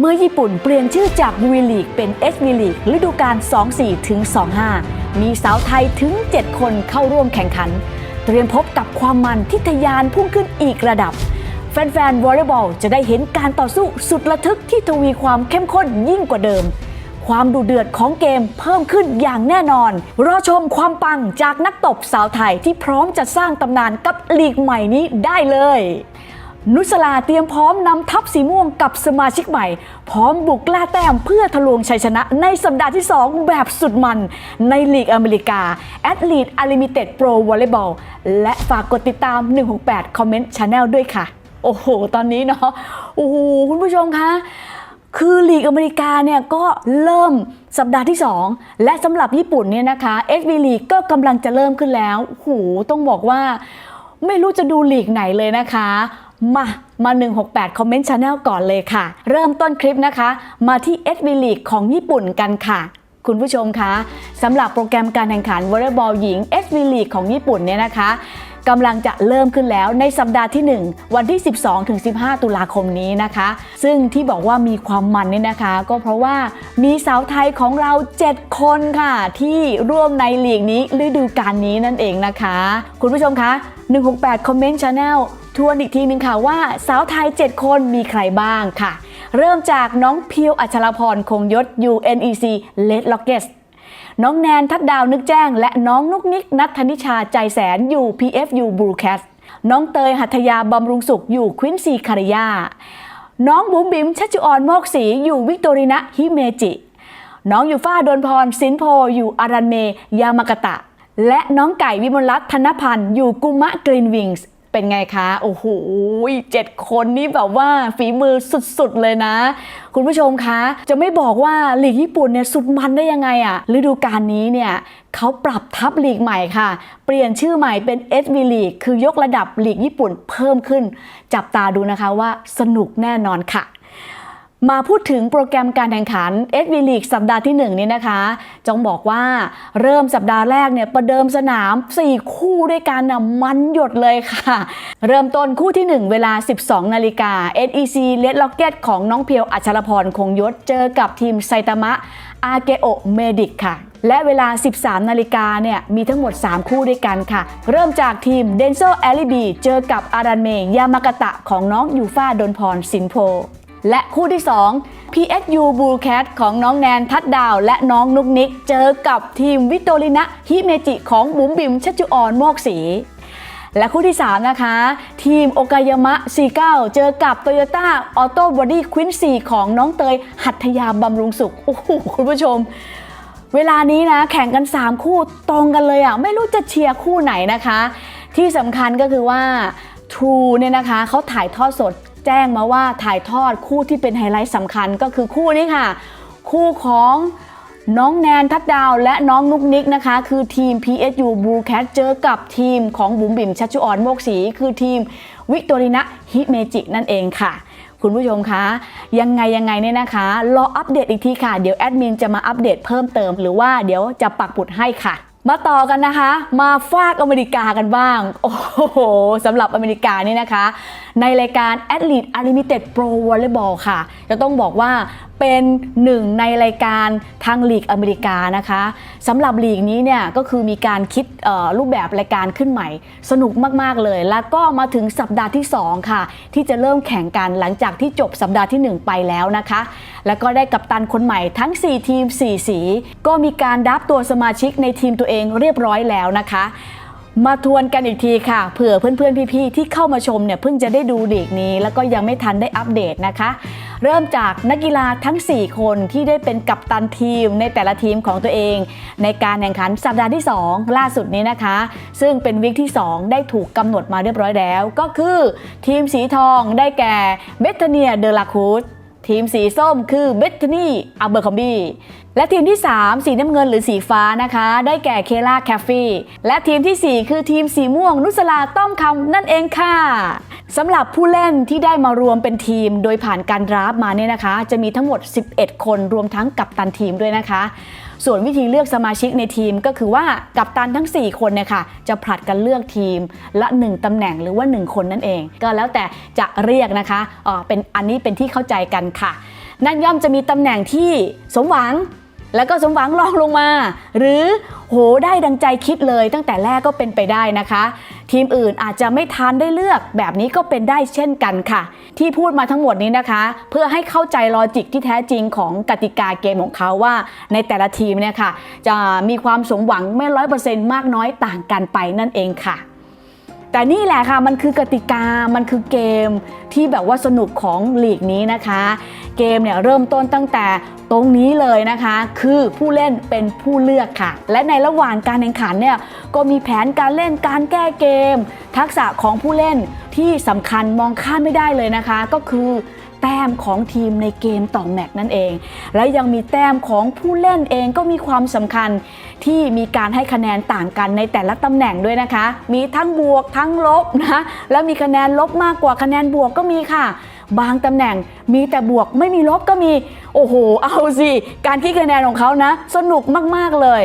เมื่อญี่ปุ่นเปลี่ยนชื่อจากวีลีกเป็น s อลีกฤดูกาล 24 ถึง 25 มีสาวไทยถึง 7 คนเข้าร่วมแข่งขัน เตรียมพบกับความมันที่ทยานพุ่งขึ้นอีกระดับ แฟนๆวอลเลย์บอลจะได้เห็นการต่อสู้สุดระทึกที่ทวีความเข้มข้นยิ่งกว่าเดิม ความดุเดือดของเกมเพิ่มขึ้นอย่างแน่นอน รอชมความปังจากนักตบสาวไทยที่พร้อมจะสร้างตำนานกับลีกใหม่นี้ได้เลย นุสลาเตรียมพร้อมนำทัพสีม่วงกับสมาชิกใหม่ พร้อมบุกล่าแต้มเพื่อทะลวงชัยชนะในสัปดาห์ที่ 2 แบบสุดมันในลีกอเมริกา a t h l e t e Unlimited Pro Volleyball และฝากกดติดตาม 168 Comment Channel ด้วยค่ะ โอ้โห ตอนนี้เนาะโอ้โห คุณผู้ชมคะคือลีกอเมริกาเนี่ยก็เริ่มสัปดาห์ที่ 2 และสำหรับญี่ปุ่นเนี่ยนะคะ SB League ก็กำลังจะเริ่มขึ้นแล้วโอ้โหต้องบอกว่าไม่รู้จะดูลีกไหนเลยนะคะ มามา 168 comment channel ก่อนเลยค่ะ เริ่มต้นคลิปนะคะ มาที่ s v League ของญี่ปุ่นกันค่ะคุณผู้ชมคะสำหรับโปรแกรมการแข่งขันวอลเลย์บอลหญิง SV League ของญี่ปุ่นเนี่ยนะคะ กำลังจะเริ่มขึ้นแล้วในสัปดาห์ที่ 1 วันที่ 12ถึง15 ตุลาคมนี้นะคะ ซึ่งที่บอกว่ามีความมันเนี่ยนะคะ ก็เพราะว่ามีสาวไทยของเรา 7 คนค่ะ ที่ร่วมในหลีกนี้ฤดูกาลนี้นั่นเองนะคะ คุณผู้ชมคะ 168คอมเมนต์ชาแนลทวนอีกทีหนึ่งค่ะว่าสาวไทย 7 คนมีใครบ้างค่ะ เริ่มจากน้องเพียวอัชรพรคงยศ UNEC Red Rockets น้องแนนทัดดาวนึกแจ้ง และน้องนุกนิกนัทธนิชาใจแสนอยู่ PFU b r u e c a s t น้องเตยหัตถยาบำรุงสุขอยู่ควินซีคาริยา น้องบุ๋มบิมชัชจุออนโมกศรีอยู่วิกตอรินะฮิเมจิ น้องอยู่ฟ่าดนพรสินโพอยู่อารันเมยามากตะ และน้องไก่วิมลรัตน์ธนพันธ์อยู่กุมะกรีนวิงส์ เป็นไงคะ โอ้โหเจ็ดคนนี่แบบว่าฝีมือสุดๆเลยนะ คุณผู้ชมคะ จะไม่บอกว่าลีกญี่ปุ่นเนี่ยสุดมันได้ยังไงอะฤดูกาลนี้เนี่ยเขาปรับทับลีกใหม่ค่ะ เปลี่ยนชื่อใหม่เป็น SV League คือยกระดับลีกญี่ปุ่นเพิ่มขึ้น จับตาดูนะคะว่าสนุกแน่นอนค่ะ มาพูดถึงโปรแกรมการแข่งขัน SV League สัปดาห์ที่ 1 นี้นะคะ จงบอกว่าเริ่มสัปดาห์แรกเนี่ยประเดิมสนาม 4 คู่ด้วยกันนะมันหยดเลยค่ะ เริ่มต้นคู่ที่ 1 เวลา 12 นาฬิกา NEC Red Rocket ของน้องเพียวอัชรพรคงยศเจอกับทีมไซตามะอาเกโอเมดิกค่ะ และเวลา 13 นาฬิกาเนี่ยมีทั้งหมด 3 คู่ด้วยกันค่ะ เริ่มจากทีมเดนโซแอลิบีเจอกับอารันเมยามากาตะของน้องยูฟ่าดนพรสินโพ และคู่ที่ 2 PSU Blue Cat ของน้องแนนทัดดาว และน้องนุกนิก เจอกับทีมวิโตรินะฮิเมจิของบุ๋มบิมชัชจุออนโมกศรีและคู่ที่ 3 นะคะ ทีมโอกายามะ 49 เจอกับ Toyota Auto Body Queen 4 ของน้องเตย หัตถยาบำรุงสุข โอ้โห คุณผู้ชม เวลานี้นะ แข่งกัน 3 คู่ตรงกันเลยอะ ไม่รู้จะเชียร์คู่ไหนนะคะ ที่สำคัญก็คือว่า True เนี่ยนะคะเขาถ่ายทอดสด แจ้งมาว่าถ่ายทอดคู่ที่เป็นไฮไลท์สำคัญก็คือคู่นี้ค่ะ คู่ของน้องแนนทัดดาวและน้องนุกนิกนะคะ คือทีม PSU Blue Cat เจอกับทีมของบุ๋มบิ๋มชัชชุออนโมกศรีคือทีมวิกตอรินะฮิเมจินั่นเองค่ะ คุณผู้ชมคะยังไงยังไงเนี่ยนะคะ รออัปเดตอีกทีค่ะ เดี๋ยวแอดมินจะมาอัปเดตเพิ่มเติมหรือว่าเดี๋ยวจะปักปุดให้ค่ะ มาต่อกันนะคะ มาฟากอเมริกากันบ้าง โอ้โหสำหรับอเมริกานี่นะคะ ในรายการ Athlete Unlimited Pro Volleyball ค่ะ จะต้องบอกว่า เป็นหนึ่งในรายการทางลีกอเมริกานะคะสำหรับลีกนี้เนี่ยก็คือมีการคิดรูปแบบรายการขึ้นใหม่ สนุกมาก ๆ เลย แล้วก็มาถึงสัปดาห์ที่ 2 ค่ะ ที่จะเริ่มแข่งกันหลังจากที่จบสัปดาห์ที่ 1 ไปแล้วนะคะ แล้วก็ได้กัปตันคนใหม่ทั้ง 4 ทีม 4 สี ก็มีการดับตัวสมาชิกในทีมตัวเองเรียบร้อยแล้วนะคะมาทวนกันอีกทีค่ะ เผื่อเพื่อนๆ พี่ๆ ที่เข้ามาชมเนี่ยเพิ่งจะได้ดูลีกนี้ แล้วก็ยังไม่ทันได้อัปเดตนะคะ เริ่มจากนักกีฬาทั้ง 4 คนที่ได้เป็นกัปตันทีมในแต่ละทีมของตัวเอง ในการแข่งขันสัปดาห์ที่ 2 ล่าสุดนี้นะคะ ซึ่งเป็นวิกที่ 2 ได้ถูกกำหนดมาเรียบร้อยแล้ว ก็คือทีมสีทองได้แก่เบธเนียเดลาคูส ทีมสีส้มคือเบธานีอัลเบอร์คอมบีและทีมที่ 3 สีน้ำเงินหรือสีฟ้านะคะ ได้แก่เคล่าแคฟฟี่และทีมทีสี่ 4 คือทีมสีม่วงนุสลาต้อมคำนั่นเองค่ะสำหรับผู้เล่นที่ได้มารวมเป็นทีมโดยผ่านการดราฟมาเนี่ยนะคะ จะมีทั้งหมด 11 คนรวมทั้งกัปตันทีมด้วยนะคะ ส่วนวิธีเลือกสมาชิกในทีมก็คือว่ากัปตันทั้ง 4 คนเนี่ยค่ะจะผลัดกันเลือกทีมละ 1ตำแหน่งหรือว่า 1 คนนั่นเอง ก็แล้วแต่จะเรียกนะคะเอ่อเป็นอันนี้เป็นที่เข้าใจกันค่ะ นั่นย่อมจะมีตำแหน่งที่สมหวัง แล้วก็สมหวังรองลงมา หรือโหได้ดังใจคิดเลยตั้งแต่แรกก็เป็นไปได้นะคะ ทีมอื่นอาจจะไม่ทันได้เลือกแบบนี้ก็เป็นได้เช่นกันค่ะ ที่พูดมาทั้งหมดนี้นะคะ เพื่อให้เข้าใจลอจิกที่แท้จริงของกติกาเกมของเขาว่า ในแต่ละทีมเนี่ยค่ะ จะมีความสมหวังไม่ร้อยเปอร์เซ็นต์มากน้อยต่างกันไปนั่นเองค่ะ แต่นี่แหละค่ะมันคือกติกา มันคือเกมที่แบบว่าสนุกของลีกนี้นะคะ เกมเนี่ยเริ่มต้นตั้งแต่ตรงนี้เลยนะคะ คือผู้เล่นเป็นผู้เลือกค่ะ และในระหว่างการแข่งขันเนี่ยก็มีแผนการเล่นการแก้เกม ทักษะของผู้เล่น ที่สำคัญมองข้ามไม่ได้เลยนะคะ ก็คือแต้มของทีมในเกมต่อแมตช์นั่นเอง และยังมีแต้มของผู้เล่นเองก็มีความสำคัญที่มีการให้คะแนนต่างกันในแต่ละตำแหน่งด้วยนะคะ มีทั้งบวกทั้งลบนะ และมีคะแนนลบมากกว่าคะแนนบวกก็มีค่ะ บางตำแหน่งมีแต่บวกไม่มีลบก็มี โอ้โห เอาสิ การคิดคะแนนของเขานะ สนุกมากๆเลย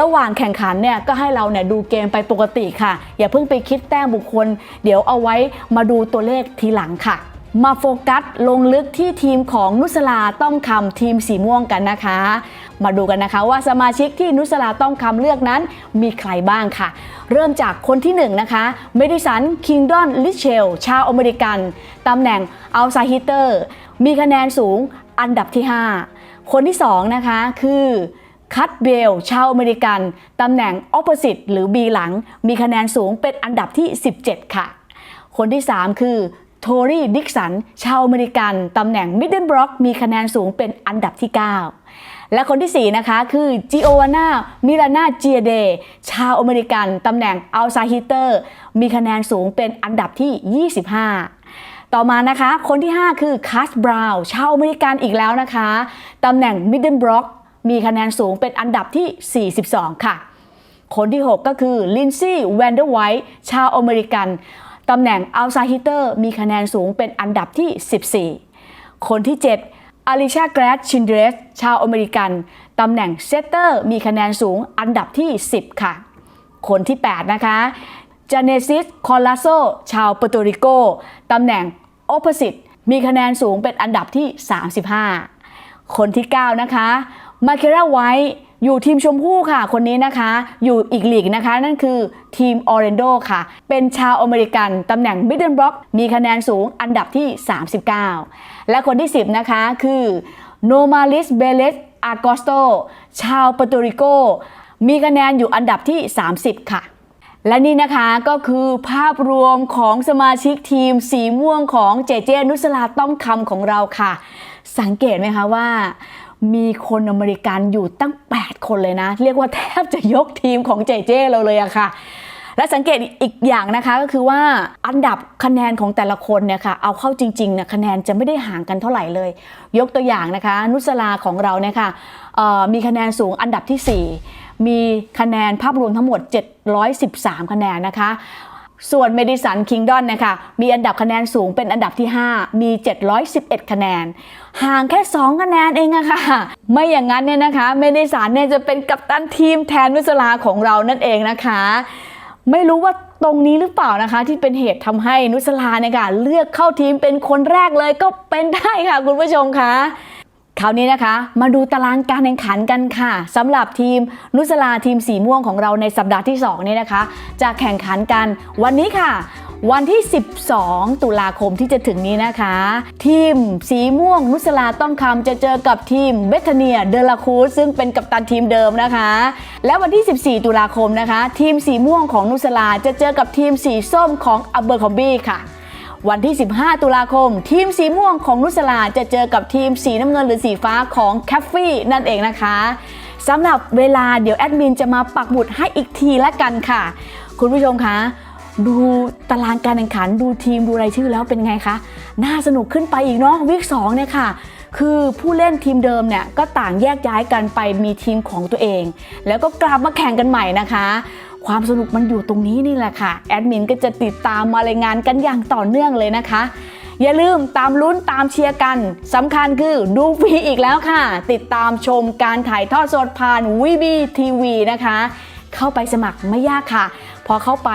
ระหว่างแข่งขันเนี่ยก็ให้เราเนี่ยดูเกมไปปกติค่ะ อย่าเพิ่งไปคิดแต้มบุคคล เดี๋ยวเอาไว้มาดูตัวเลขทีหลังค่ะ มาโฟกัสลงลึกที่ทีมของนุสลาต้องคำทีมสีม่วงกันนะคะ มาดูกันนะคะว่าสมาชิกที่นุสลาต้องคำเลือกนั้นมีใครบ้างค่ะ เริ่มจากคนที่1นะคะเมดิสันคิงดอนลิเชลชาวอเมริกันตำแหน่งอัลซาฮิเตอร์ มีคะแนนสูงอันดับที่ 5 คนที่ 2 นะคะคือคัตเบลชาวอเมริกัน ตำแหน่ง opposite หรือ B หลัง มีคะแนนสูงเป็นอันดับที่ 17 ค่ะ คนที่ 3 คือ ทรี่ดิกสัน ชาวอเมริกัน ตำแหน่งมิดเดิลบล็อกมีคะแนนสูงเป็นอันดับที่ 9 และคนที่ 4 นะคะคือจิโอวาน่ามิลานาเจียเด ชาวอเมริกัน ตำแหน่งอัลซาฮิเตอร์ มีคะแนนสูงเป็นอันดับที่ 25ต่อมานะคะ คนที่ 5 คือคัสบราว์ชาวอเมริกันอีกแล้วนะคะ ตำแหน่งมิดเดิลบล็อกมีคะแนนสูงเป็นอันดับที่ 42 ค่ะ คนที่ 6 ก็คือลินซี่แวนเดอร์ไวท์ชาวอเมริกัน ตำแหน่งอัลซาฮิเตอร์มีคะแนนสูงเป็นอันดับที่ 14 คนที่ 7อลิชาแกรดชินเดรส ชาวอเมริกัน ตำแหน่งเซตเตอร์มีคะแนนสูงอันดับที่ 10 ค่ะ คนที่ 8 นะคะจาเนซิส คอลาโซ ชาวเปโตริโก ตำแหน่ง Opposite มีคะแนนสูงเป็นอันดับที่ 35 คนที่ 9 นะคะมาเคราไวท์ อยู่ทีมชมพู่ค่ะ คนนี้นะคะ อยู่อีกลีกนะคะ นั่นคือทีมออเรนโดค่ะ เป็นชาวอเมริกัน ตำแหน่งมิดเดิลบล็อก มีคะแนนสูงอันดับที่ 39 และคนที่ 10 นะคะคือโนมาลิสเบเลสอากอสโต ชาวปอร์โตริโก มีคะแนนอยู่อันดับที่ 30 ค่ะและนี่นะคะก็คือภาพรวมของสมาชิกทีมสีม่วงของเจเจนุสลาต้องคำของเราค่ะ สังเกตไหมคะว่า มีคนอเมริกันอยู่ตั้ง 8 คนเลยนะ เรียกว่าแทบจะยกทีมของเจเจเราเลยอะค่ะและสังเกตอีกอย่างนะคะก็คือว่าอันดับคะแนนของแต่ละคนเนี่ยค่ะเอาเข้าจริงๆเนี่ยคะแนนจะไม่ได้ห่างกันเท่าไหร่เลย ยกตัวอย่างนะคะ นุสลาของเราเนี่ยค่ะมีคะแนนสูงอันดับที่ 4 มีคะแนนภาพรวมทั้งหมด 713 คะแนนนะคะ ส่วนเมดิสันคิงดอนนะคะมีอันดับคะแนนสูงเป็นอันดับที่ 5 มี 711 คะแนน ห่างแค่ 2 คะแนนเองอะค่ะ ไม่อย่างนั้นเนี่ยนะคะ เมดิสันเนี่ยจะเป็นกัปตันทีมแทนนุสลาของเรานั่นเองนะคะ ไม่รู้ว่าตรงนี้หรือเปล่านะคะที่เป็นเหตุทำให้นุสลาเนี่ยค่ะเลือกเข้าทีมเป็นคนแรกเลยก็เป็นได้ค่ะคุณผู้ชมคะ คราวนี้นะคะ มาดูตารางการแข่งขันกันค่ะสำหรับทีมนุสลาทีมสีม่วงของเราในสัปดาห์ที่ 2 นี่นะคะ จะแข่งขันกันวันนี้ค่ะ วันที่ 12 ตุลาคมที่จะถึงนี้นะคะ ทีมสีม่วงนุสลาต้องคำจะเจอกับทีมเบทเนียเดลาคูสซึ่งเป็นกัปตันทีมเดิมนะคะ และวันที่ 14 ตุลาคมนะคะ ทีมสีม่วงของนุสลาจะเจอกับทีมสีส้มของอัเบอร์คอมบี้ค่ะ วันที่ 15 ตุลาคม ทีมสีม่วงของนุสลาจะเจอกับทีมสีน้ำเงินหรือสีฟ้าของแคฟฟี่นั่นเองนะคะสำหรับเวลาเดี๋ยวแอดมินจะมาปักหมุดให้อีกทีละกันค่ะ คุณผู้ชมคะดูตารางการแข่งขันดูทีมดูรายชื่อแล้วเป็นไงคะ น่าสนุกขึ้นไปอีกเนาะวิก2เนี่ยค่ะ คือผู้เล่นทีมเดิมเนี่ยก็ต่างแยกย้ายกันไปมีทีมของตัวเอง แล้วก็กลับมาแข่งกันใหม่นะคะ ความสนุกมันอยู่ตรงนี้นี่แหละค่ะ แอดมินก็จะติดตามมารายงานกันอย่างต่อเนื่องเลยนะคะ อย่าลืมตามลุ้นตามเชียร์กันสำคัญคือดูฟรีอีกแล้วค่ะ ติดตามชมการถ่ายทอดสดผ่านวีบีทีวีนะคะเข้าไปสมัครไม่ยากค่ะ พอเข้าไป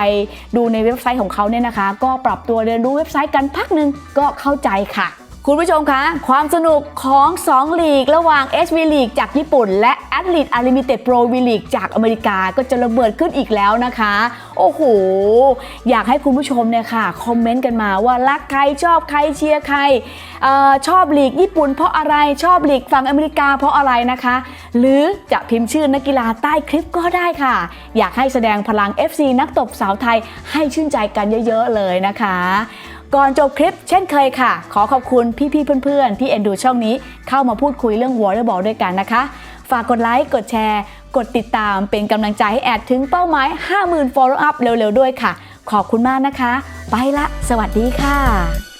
ดูในเว็บไซต์ของเขาเนี่ยนะคะ ก็ปรับตัวเรียนรู้เว็บไซต์กันพักหนึ่งก็เข้าใจค่ะ คุณผู้ชมคะความสนุกของ 2 ลีก ระหว่าง SV League จากญี่ปุ่น และ Athlete Unlimited Pro V League จากอเมริกาก็จะระเบิดขึ้นอีกแล้วนะคะ โอ้โห อยากให้คุณผู้ชมเนี่ยค่ะ คอมเมนต์กันมาว่ารักใครชอบใครเชียร์ใครออชอบลีกญี่ปุ่นเพราะอะไรชอบลีกฝั่งอเมริกาเพราะอะไรนะคะ หรือจะพิมพ์ชื่อนักกีฬาใต้คลิปก็ได้ค่ะ อยากให้แสดงพลัง FC นักตบสาวไทยให้ชื่นใจกันเยอะ ๆ เลยนะคะ ก่อนจบคลิปเช่นเคยค่ะ ขอขอบคุณพี่ๆเพื่อนๆ ที่เอ็นดูช่องนี้ เข้ามาพูดคุยเรื่องวอลเลย์บอลด้วยกันนะคะ ฝากกดไลค์ กดแชร์ กดติดตามเป็นกำลังใจให้แอดถึงเป้าหมาย 50,000 follow up เร็วๆด้วยค่ะ ขอบคุณมากนะคะ ไปละ สวัสดีค่ะ